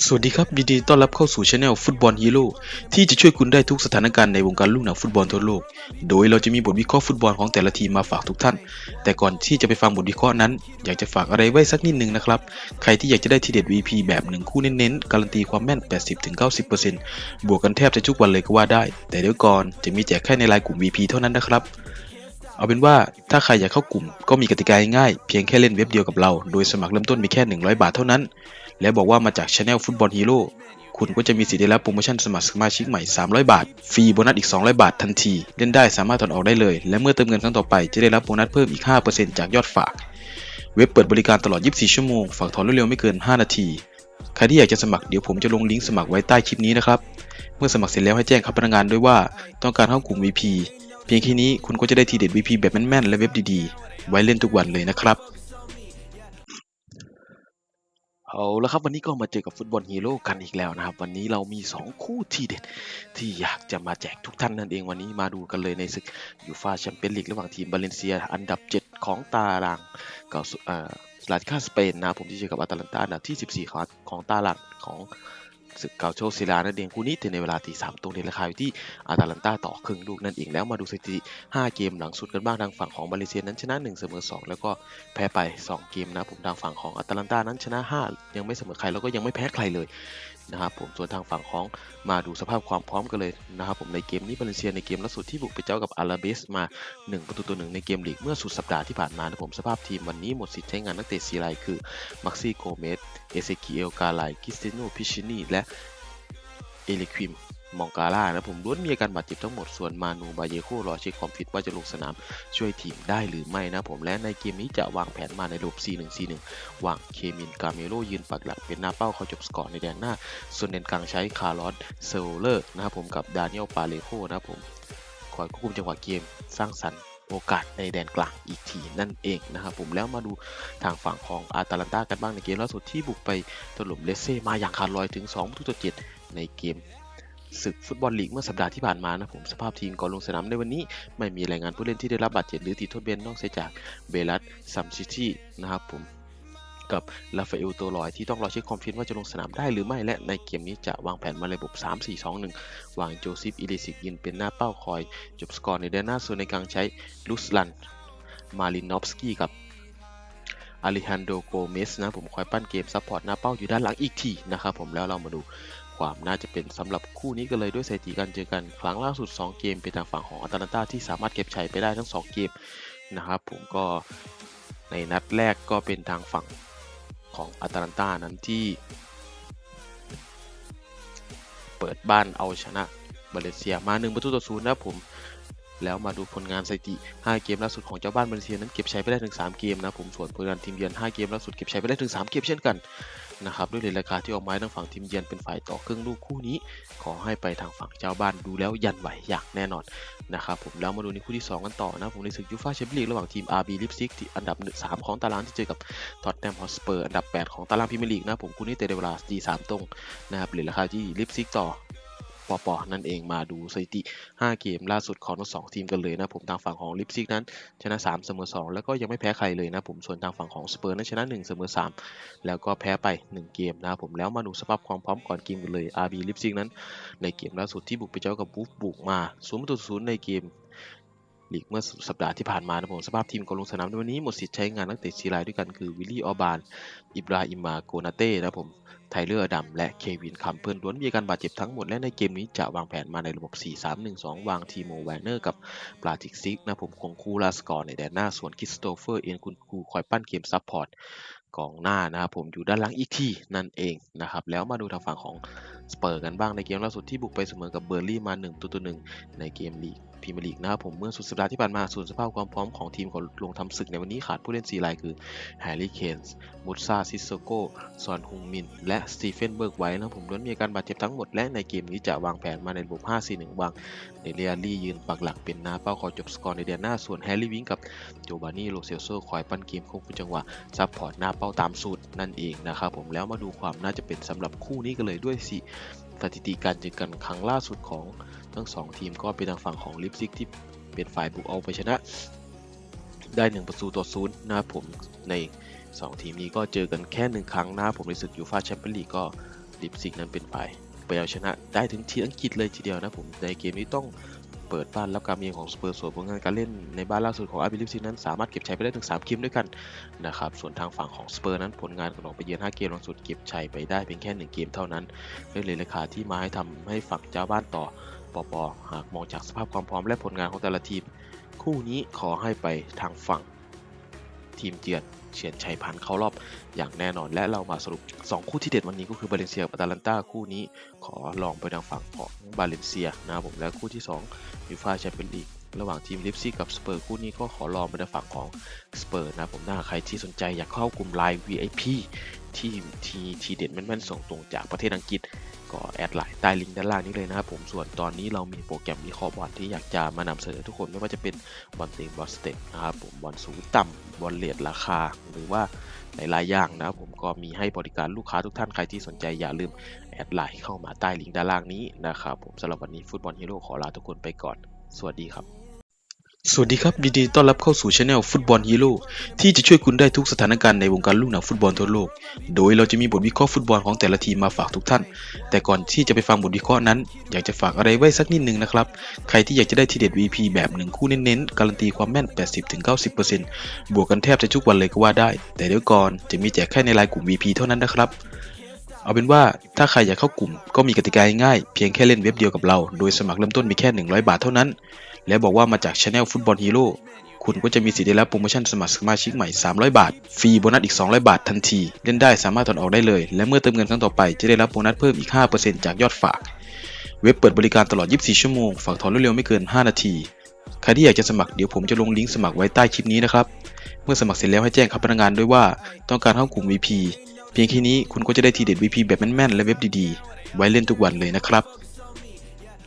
สวัสดีครับยินดีต้อนรับเข้าสู่ช anel ฟุตบอลฮีโร่ที่จะช่วยคุณได้ทุกสถานการณ์ในวงการลูกหนังฟุตบอลทั่วโลก โดยเราจะมีบทวิเคราะห์ฟุตบอลของแต่ละทีมมาฝากทุกท่าน แต่ก่อนที่จะไปฟังบทวิเคราะห์นั้น อยากจะฝากอะไรไว้สักนิดนึงนะครับ ใครที่อยากจะได้ทีเด็ด VP แบบหนึ่งคู่เน้นๆ การันตีความแม่น 80-90%บวกกันแทบจะทุกวันเลยก็ว่าได้ แต่เดี๋ยวก่อนจะมีแจกแค่ในไลน์กลุ่ม VP เท่านั้นนะครับเอาเป็นว่าถ้าใครอยากเข้ากลุ่มก็มีกติกาง่ายเพียงแค่เล่นเว็บเดียวกับเรา โดยสมัครเริ่มต้นมีแค่ 100 บาทเท่านั้น และบอกว่ามาจาก Channel ฟุตบอลฮีโร่คุณก็จะมีสิทธิ์ได้รับโปรโมชั่นสมัครสมาชิกใหม่ 300 บาท ฟรีโบนัสอีก 200 บาททันที เล่นได้สามารถถอนออกได้เลย และเมื่อเติมเงินครั้งต่อไปจะได้รับโบนัสเพิ่มอีก 5%จากยอดฝาก เว็บเปิดบริการตลอด 24 ชั่วโมง ฝากถอนเร็วๆไม่เกิน 5 นาที ใครที่อยากจะสมัครเดี๋ยวผมจะลงลิงก์สมัครไว้ใต้คลิปนี้นะครับ เมื่อสมัครเสร็จแล้วให้แจ้งครับพนักงานด้วยว่าต้องการเข้ากลุ่ม VP เพียงแค่นี้คุณก็จะได้ทีเด็ด VP แบบแม่นๆและเว็บดีๆ ไว้เล่นทุกวันเลยนะครับ เอาละครับวันนี้ก็มาเจอกับฟุตบอลฮีโร่กันอีกแล้วนะครับ วันนี้เรามี 2 คู่ทีเด็ด ที่อยากจะมาแจกทุกท่านนั่นเองวันนี้มาดูกันเลยในศึกยูฟาแชมเปี้ยนลีกระหว่างทีมบาเลนเซีย อันดับ 7 ของตารางกับลาติกาสเปนนะผมที่เจอกับอาตาลันตาอันดับที่ 14 ของตารางของ ศึกเกาโชซิลานั่นเองคู่นี้ในเวลาตีสามตรงในราคาอยู่ที่อาตาลันตาต่อครึ่งลูกนั่นเองแล้วมาดูสถิติ 5 เกมหลังสุดกันบ้างทางฝั่งของมาเลเซียนั้นชนะ 1 เสมอ 2 แล้วก็แพ้ไป 2 เกมนะผมทางฝั่งของอาตแลนตานั้นชนะ 5 ยังไม่เสมอใครแล้วก็ยังไม่แพ้ใครเลยนะครับผมส่วนทางฝั่งของมาดูสภาพความพร้อมกันเลยนะครับผมในเกมนี้บาเลเซียในเกมล่าสุดที่บุกไปเจ้ากับอาราเบสมา 1 ประตูตัวหนึ่งในเกมลีกเมื่อสุดสัปดาห์ที่ผ่านมานะผมสภาพทีมวันนี้หมดสิทธิ์ใช้งานนักเตะสีรายคือมักซี่โกเมสเอเซกิเอลกาไลกิสติโนพิชินีและเอลิควิม มองกาล่านะผมล้วนมีอาการบาดเจ็บทั้งหมดส่วนมานูบาเยโครอเช็คความฟิตว่าจะลงสนามช่วยทีมได้หรือไม่นะผมและในเกมนี้จะวางแผนมาในระบบ4-1-4-1 วางเคมินกาเมโลยืนปักหลักเป็นหน้าเป้าเขาจบสกอร์ในแดนหน้า ส่วนเด่นกลางใช้คาร์ลอสเซลเลอร์นะครับผมกับดานิเอลปาเลโคนะครับผมคอยควบคุมจังหวะเกมสร้างสรรค์โอกาสในแดนกลางอีกทีนั่นเองนะครับผมแล้วมาดูทางฝั่งของอาตาลันตากันบ้างในเกมล่าสุดที่บุกไปถล่มเลเซ่มาอย่างขาดลอยถึง2ประตูต่อ7ในเกม ศึกฟุตบอลลีกเมื่อสัปดาห์ที่ผ่านมานะผมสภาพทีมก่อนลงสนามในวันนี้ ไม่มีรายงานผู้เล่นที่ได้รับบาดเจ็บหรือติดโทษเบนนอกเสียจากเบลัสซัมซิตี้นะครับผมกับลาฟาเอลโตลอยที่ต้องรอเช็คความฟิตว่าจะลงสนามได้หรือไม่และในเกมนี้จะวางแผนมาในระบบ 3-4-2-1 วางโจซิฟอิลิสิกยืนเป็นหน้าเป้าคอย จบสกอร์ในแดนหน้าส่วนในกลางใช้ลุสลัน มาลินนอฟสกี้กับอาริฮันโดโกเมสนะผมคอยปั้นเกมซัพพอร์ตหน้าเป้าอยู่ด้านหลังอีกทีนะครับผมแล้วเรามาดู ความน่าจะเป็นสำหรับคู่นี้กันเลยด้วยสถิติการเจอกันครั้งล่าสุด 2 เกมเป็นทางฝั่งของอัตแลนตาที่สามารถเก็บชัยไปได้ทั้ง 2 เกมนะครับ ผมก็ในนัดแรกก็เป็นทางฝั่งของอัตแลนตานั้นที่เปิดบ้านเอาชนะบาเลเซียมา1ประตูต่อศูนย์นะผมแล้วมาดูผลงานสถิติ 5 เกมล่าสุดของเจ้าบ้านมาเลเซียนั้นเก็บชัยไปได้ถึง 3 เกมนะผมส่วนผลงานทีมเยือน 5 เกมล่าสุดเก็บชัยไปได้ถึง 3 เกมเช่นกัน นะครับด้วยเลทราคาที่ออกมาให้ทางฝั่งทีมเยือนเป็นฝ่ายต่อครึ่งลูกคู่นี้ ขอให้ไปทางฝั่งเจ้าบ้านดูแล้วยันไหวอย่างแน่นอนนะครับผมแล้วมาดูในคู่ที่ 2 กันต่อนะผมในศึกยูฟ่าแชมเปี้ยนลีกระหว่างทีม RB ลิปซิกที่อันดับ 3 ของตารางที่เจอกับท็อตแนมฮอสเปอร์อันดับ 8 ของตารางพรีเมียร์ลีกนะผมคู่นี้เตะเวลาตีสามตรงนะครับเลทราคาที่ลิปซิกต่อ ปอปนั่นเองมาดูสถิติ 5 เกมล่าสุดของทั้งสองทีมกันเลยนะผมทางฝั่งของลิปซิกนั้นชนะ 3 เสมอ 2 แล้วก็ยังไม่แพ้ใครเลยนะผมส่วนทางฝั่งของสเปอร์นั้นชนะ 1 เสมอ 3 แล้วก็แพ้ไป 1 เกมนะผมแล้วมาดูสภาพความพร้อมก่อนเกมกันเลย RB ลิปซิกนั้นในเกมล่าสุดที่บุกไปเจอกับบูฟบุกมา0ประตูศูนย์ในเกม ลีกเมื่อสัปดาห์ที่ผ่านมานะผมสภาพทีมก่อนลงสนามในวันนี้หมดสิทธิ์ใช้งานนักเตะซีรายด้วยกันคือวิลลี่ออบาน อิบราฮิมาโกนาเต้นะผมไทเลอร์ดัมและเควินคัมเพิลล้วนมีอาการบาดเจ็บทั้งหมดและในเกมนี้จะวางแผนมาในระบบ 4-3-1-2 วางทีโมแวนเนอร์กับปลาติกซิกนะผมคงคู่ลาสกอร์ในแดนหน้าส่วนคิสโตเฟอร์เอ็นคุณครูคอยปั้นเกมซับพอร์ตกองหน้านะครับผมอยู่ด้านหลังอีกทีนั่นเองนะครับแล้วมาดูทางฝั่งของสเปอร์กันบ้างในเกมล่าสุดที่บุกไปเสมอกับเบอร์ลี่มา1ตัวตัวหนึ่งในเกมลีกพรีเมียร์ลีกนะครับผมเมื่อสุดสัปดาห์ที่ผ่านมาส่วนสภาพความพร้อมของทีมของลงทำศึกในวันนี้ขาดผู้เล่น4รายคือแฮร์รี่เคนส์มูซาซิสโซโกซอนฮุงมิน และสตีเฟนเบิร์กไว้นะผมล้วนมีอาการบาดเจ็บทั้งหมดและในเกมนี้จะวางแผนมาในระบบ5-4-1วางเดเลียรี่ยืนปักหลักเป็นหน้าเป้าคอยจบสกอร์ในเดือนหน้าส่วนแฮร์รี่วิงกับโจบานี่โรเซลโซคอยปั้นเกมควบคุมจังหวะซับพอร์ตหน้าเป้าตามสูตรนั่นเองนะครับผมแล้วมาดูความน่าจะเป็นสำหรับคู่นี้กันเลยด้วยสิสถิติการเจอกันครั้งล่าสุดของทั้งสองทีมก็เป็นทางฝั่งของลิปซิกที่เป็นฝ่ายบุกเอาไปชนะ ได้1ประตูต่อศูนย์นะครับผมใน 2 ทีมนี้ก็เจอกันแค่หนึ่งครั้งนะครับผมในศึกยูฟาแชมเปี้ยนลีกก็ลิปซิกนั้นเป็นฝ่ายไปเอาชนะได้ถึงทีมอังกฤษเลยทีเดียวนะผมในเกมนี้ต้อง เปิดบ้านรับการมีของสเปอร์ส่วนผลงานการเล่นในบ้านล่าสุดของอาร์บิลิฟซิกนั้นสามารถเก็บชัยไปได้ถึง 3 เกมด้วยกันนะครับส่วนทางฝั่งของสเปอร์นั้นผลงานของออกไปเยือน 5 เกมล่าสุดเก็บชัยไปได้เพียงแค่ 1 เกมเท่านั้นนั่นเลยราคาที่มาให้ทำให้ฝั่งเจ้าบ้านต่อปอปอหากมองจากสภาพความพร้อมและผลงานของแต่ละทีม คู่นี้ขอให้ไปทางฝั่ง ทีมเยือนเฉียนชัยพันธ์เข้ารอบอย่างแน่นอน และเรามาสรุป 2 คู่ที่เด็ดวันนี้ก็คือบาเลนเซียกับอาตาลันตาคู่นี้ ขอลองไปทางฝั่งของบาเลนเซียนะครับผมและคู่ที่2ยูฟ่าแชมเปี้ยนลีกระหว่างทีมลิฟซี่กับสเปอร์คู่นี้ก็ขอลองไปทางฝั่งของสเปอร์นะผมถ้าใครที่สนใจอยากเข้ากลุ่มไลน์ VIP ที่ทีทีเด็ดแม่นๆส่งตรงจากประเทศอังกฤษ ก็แอดไลน์ใต้ลิงก์ด้านล่างนี้เลยนะครับผมส่วนตอนนี้เรามีโปรแกรมวิเคราะห์บอลที่อยากจะมานำเสนอทุกคนไม่ว่าจะเป็นบอลเต็งบอลสเต็ปนะครับผมบอลสูงต่ำบอลเลทราคา หรือว่าหลายๆอย่างนะครับผมก็มีให้บริการลูกค้าทุกท่านใครที่สนใจอย่าลืมแอดไลน์เข้ามาใต้ลิงก์ด้านล่างนี้นะครับผมสำหรับวันนี้ฟุตบอลฮีโร่ขอลาทุกคนไปก่อน สวัสดีครับ สวัสดีครับยินดีต้อนรับเข้าสู่ช anel ฟุตบอลฮีโร่ที่จะช่วยคุณได้ทุกสถานการณ์ในวงการลูกหนังฟุตบอลทั่วโลก โดยเราจะมีบทวิเคราะห์ฟุตบอลของแต่ละทีมมาฝากทุกท่าน แต่ก่อนที่จะไปฟังบทวิเคราะห์นั้น อยากจะฝากอะไรไว้สักนิดนึงนะครับ ใครที่อยากจะได้ทีเด็ด VP แบบหนึ่งคู่เน้นๆ การันตีความแม่น 80-90%บวกกันแทบจะทุกวันเลยก็ว่าได้ แต่เดี๋ยวก่อนจะมีแจกแค่ในไลน์กลุ่ม VP เท่านั้นนะครับเอาเป็นว่าถ้าใครอยากเข้ากลุ่มก็มีกติกาง่ายเพียงแค่เล่นเว็บเดียวกับเรา โดยสมัครเริ่มต้นมีแค่ 100 บาทเท่านั้น และบอกว่ามาจากช anel ฟุตบอลฮีโร่คุณก็จะมีสิทธิ์ได้รับโปรโมชั่นสมัครสมาชิกใหม่ 300 บาท ฟรีโบนัสอีก 200 บาททันที เล่นได้สามารถถอนออกได้เลย และเมื่อเติมเงินครั้งต่อไปจะได้รับโบนัสเพิ่มอีก 5%จากยอดฝาก เว็บเปิดบริการตลอด 24 ชั่วโมง ฝากถอนเร็วๆไม่เกิน 5 นาที ใครที่อยากจะสมัครเดี๋ยวผมจะลงลิงก์สมัครไว้ใต้คลิปนี้นะครับ เมื่อสมัครเสร็จแล้วให้แจ้งกับพนักงานด้วยว่าต้องการเข้ากลุ่ม VP เพียงแค่นี้คุณก็จะได้ทีเด็ด VP แบบแม่นๆและเว็บดีๆ ไว้เล่นทุกวันเลยนะครับ